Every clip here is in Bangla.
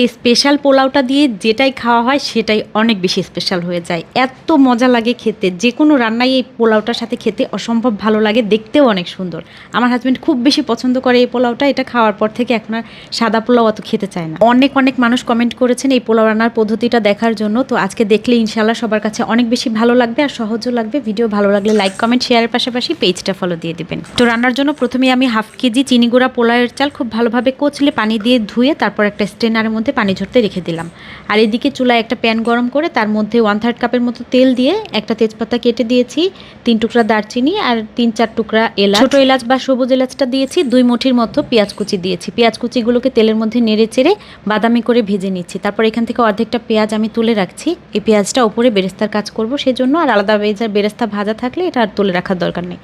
এই স্পেশাল পোলাওটা দিয়ে যেটাই খাওয়া হয় সেটাই অনেক বেশি স্পেশাল হয়ে যায়। এত মজা লাগে খেতে। যে কোনো রান্নাই এই পোলাওটার সাথে খেতে অসম্ভব ভালো লাগে, দেখতেও অনেক সুন্দর। আমার হাজব্যান্ড খুব বেশি পছন্দ করে এই পোলাওটা, এটা খাওয়ার পর থেকে এখন আর সাদা পোলাও অত খেতে চায় না। অনেক অনেক মানুষ কমেন্ট করেছেন এই পোলাও রান্নার পদ্ধতিটা দেখার জন্য। তো আজকে দেখলে ইনশাল্লাহ সবার কাছে অনেক বেশি ভালো লাগবে আর সহজও লাগবে। ভিডিও ভালো লাগলে লাইক কমেন্ট শেয়ারের পাশাপাশি পেজটা ফলো দিয়ে দেবেন। তো রান্নার জন্য প্রথমে আমি হাফ কেজি চিনি গুঁড়া পোলাওয়ের চাল খুব ভালোভাবে কচলে পানি দিয়ে ধুয়ে তারপর একটা স্ট্রেনারের মধ্যে পানি ঝরতে রেখে দিলাম। আর এদিকে চুলায় একটা প্যান গরম করে তার মধ্যে ওয়ান থার্ড কাপের মতো তেল দিয়ে একটা তেজপাতা কেটে দিয়েছি, তিন টুকরা দারচিনি আর তিন চার টুকরা এলাচ। ছোটো এলাচ বা সবুজ এলাচটা দিয়েছি, দুই মুঠির মতো পেঁয়াজ কুচি দিয়েছি। পেঁয়াজ কুচিগুলোকে তেলের মধ্যে নেড়ে চেড়ে বাদামি করে ভেজে নিচ্ছি। তারপর এখান থেকে অর্ধেকটা পেঁয়াজ আমি তুলে রাখছি। এই পেঁয়াজটা ওপরে বেরেস্তার কাজ করব, সেজন্য আর আলাদা বেজার বেরেস্তা ভাজা থাকলে এটা আর তুলে রাখার দরকার নেই।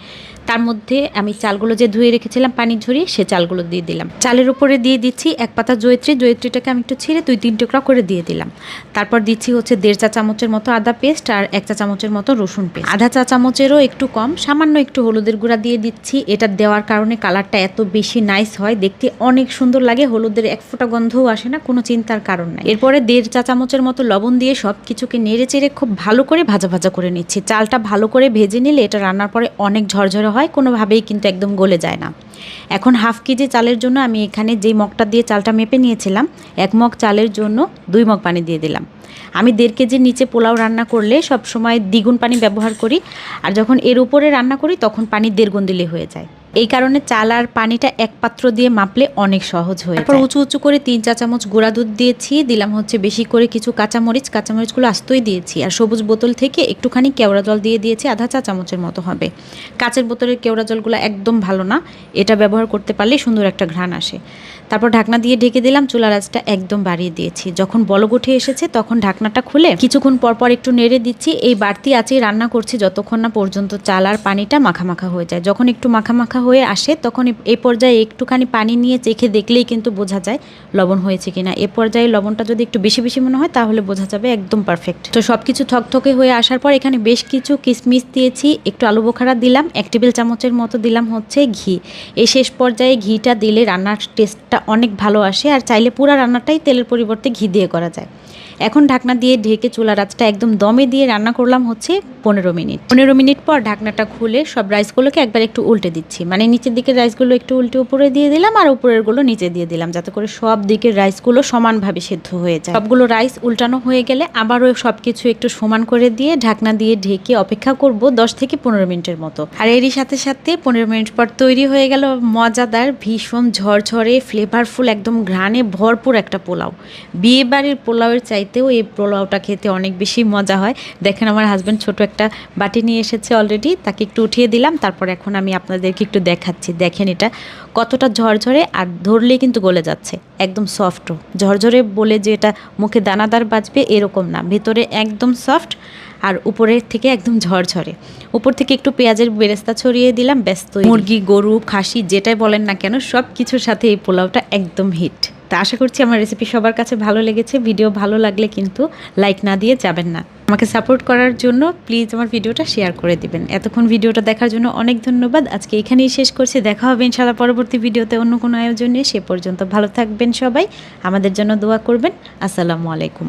তার মধ্যে আমি চালগুলো যে ধুয়ে রেখেছিলাম পানি ঝরিয়ে, সে চালগুলো দিয়ে দিলাম। চালের উপরে দিয়ে দিচ্ছি এক পাতা জয়ত্রী। জয়ত্রীটাকে আমি একটু ছিঁড়ে দুই, তিন টুকরা করে দিয়ে দিলাম। তারপর দিচ্ছি হচ্ছে দেড় চা চামচের মতো আদা পেস্ট আর এক চা চামচের মতো রসুন পেস্ট। আধা চা চামচেরও একটু কম, সামান্য একটু হলুদের গুঁড়া দিয়ে দিচ্ছি। এটা দেওয়ার কারণে কালারটা এত বেশি নাইস হয়, দেখতে অনেক সুন্দর লাগে, হলুদের এক ফোঁটা গন্ধও আসে না, কোনো চিন্তার কারণ নাই। এরপরে দেড় চা চামচের মতো লবণ দিয়ে সব কিছুকে নেড়ে চেড়ে খুব ভালো করে ভাজা ভাজা করে নিচ্ছি। চালটা ভালো করে ভেজে নিলে এটা রান্নার পরে অনেক ঝরঝরে হয়, কোনোভাবেই কিন্তু একদম গলে যায় না। এখন হাফ কেজি চালের জন্য আমি এখানে যেই মগটা দিয়ে চালটা মেপে নিয়েছিলাম, এক মগ চালের জন্য দুই মগ পানি দিয়ে দিলাম। আমি দেড় কেজির নিচে পোলাও রান্না করলে সব সময় দ্বিগুণ পানি ব্যবহার করি, আর যখন এর উপরে রান্না করি তখন পানি দেড় গুণ দিলে হয়ে যায়। এই কারণে চাল আর পানিটা এক পাত্র দিয়ে মাপলে অনেক সহজ হয়ে তারপর উঁচু উঁচু করে তিন চা চামচ গুঁড়া দুধ দিয়েছি দিলাম হচ্ছে বেশি করে কিছু কাঁচামরিচ কাঁচামরিচগুলো আস্তই দিয়েছি আর সবুজ বোতল থেকে একটুখানি কেওড়া জল দিয়ে দিয়েছি আধা চা চামচের মতো হবে। কাঁচের বোতলের কেওড়া জলগুলো একদম ভালো না এটা ব্যবহার করতে পারলে সুন্দর একটা ঘ্রাণ আসে। তারপর ঢাকনা দিয়ে ঢেকে দিলাম, চুলার আঁচটা একদম বাড়িয়ে দিয়েছি। যখন বলক উঠে এসেছে, তখন ঢাকনাটা খুলে কিছুক্ষণ পর পর একটু নেড়ে দিচ্ছি। এই বাড়তি আঁচেই রান্না করছি যতক্ষণ না পর্যন্ত চাল আর পানিটা মাখা মাখা হয়ে যায়। যখন একটু মাখা মাখা হয়ে আসে, তখন এ- পর্যায়ে একটুখানি পানি নিয়ে চেখে দেখলেই কিন্তু বোঝা যায় লবণ হয়েছে কিনা। এ পর্যায়ে লবণটা যদি একটু বেশি বেশি মনে হয়, তাহলে বোঝা যাবে একদম পারফেক্ট। তো সব কিছু থকথকে হয়ে আসার পর এখানে বেশ কিছু কিশমিশ দিয়েছি। একটু আলু বোখারা দিলাম, এক টেবিল চামচের মতো দিলাম হচ্ছে ঘি। এই শেষ পর্যায়ে ঘিটা দিলে রান্নার টেস্টটা অনেক ভালো আসে আর চাইলে পুরো রান্নাটাই তেলের পরিবর্তে ঘি দিয়ে করা যায়। এখন ঢাকনা দিয়ে ঢেকে চুলা রাতটা একদম দমে দিয়ে রান্না করলাম হচ্ছে পনেরো মিনিট। পনেরো মিনিট পর ঢাকনাটা খুলে সব রাইসগুলোকে একবার একটু উল্টে দিচ্ছি। মানে নিচের দিকের রাইসগুলো একটু উল্টে উপরে দিয়ে দিলাম আর উপরেরগুলো নিচে দিয়ে দিলাম যাতে করে সব দিকের রাইসগুলো সমানভাবে সেদ্ধ হয়ে যায়। সবগুলো রাইস উল্টানো হয়ে গেলে আবারও সব কিছু একটু সমান করে দিয়ে ঢাকনা দিয়ে ঢেকে অপেক্ষা করব দশ থেকে পনেরো মিনিটের মতো। আর এরই সাথে সাথে পনেরো মিনিট পর তৈরি হয়ে গেল মজাদার ভীষণ ঝরঝরে ফ্লেভারফুল একদম ঘ্রাণে ভরপুর একটা পোলাও। বিয়ে বাড়ির পোলাওয়ের চাইতেও এই পোলাওটা খেতে অনেক বেশি মজা হয়। দেখেন আমার হাজব্যান্ড ছোট একটা বাটি নিয়ে এসেছে অলরেডি তাকে একটু উঠিয়ে দিলাম, তারপর এখন আমি আপনাদেরকে একটু দেখাচ্ছি। দেখেন এটা কতটা ঝরঝরে আর ধরলেই কিন্তু গলে যাচ্ছে, একদম সফটও ঝরঝরে বলে যে এটা মুখে দানাদার বাজবে এরকম না, ভেতরে একদম সফট আর উপরের থেকে একদম ঝরঝরে। উপর থেকে একটু পেঁয়াজের বেরেস্তা ছড়িয়ে দিলাম ব্যস্ত মুরগি, গরু, খাসি, যেটাই বলেন না কেন, সব কিছুর সাথে এই পোলাওটা একদম হিট। তা আশা করছি আমার রেসিপি সবার কাছে ভালো লেগেছে। ভিডিও ভালো লাগলে কিন্তু লাইক না দিয়ে যাবেন না। আমাকে সাপোর্ট করার জন্য প্লিজ আমার ভিডিওটা শেয়ার করে দিবেন। এতক্ষণ ভিডিওটা দেখার জন্য অনেক ধন্যবাদ। আজকে এখানেই শেষ করছি। দেখা হবে ইনশাআল্লাহ পরবর্তী ভিডিওতে অন্য কোনো আয়োজনে। সে পর্যন্ত ভালো থাকবেন সবাই। আমাদের জন্য দোয়া করবেন। আসসালামু আলাইকুম।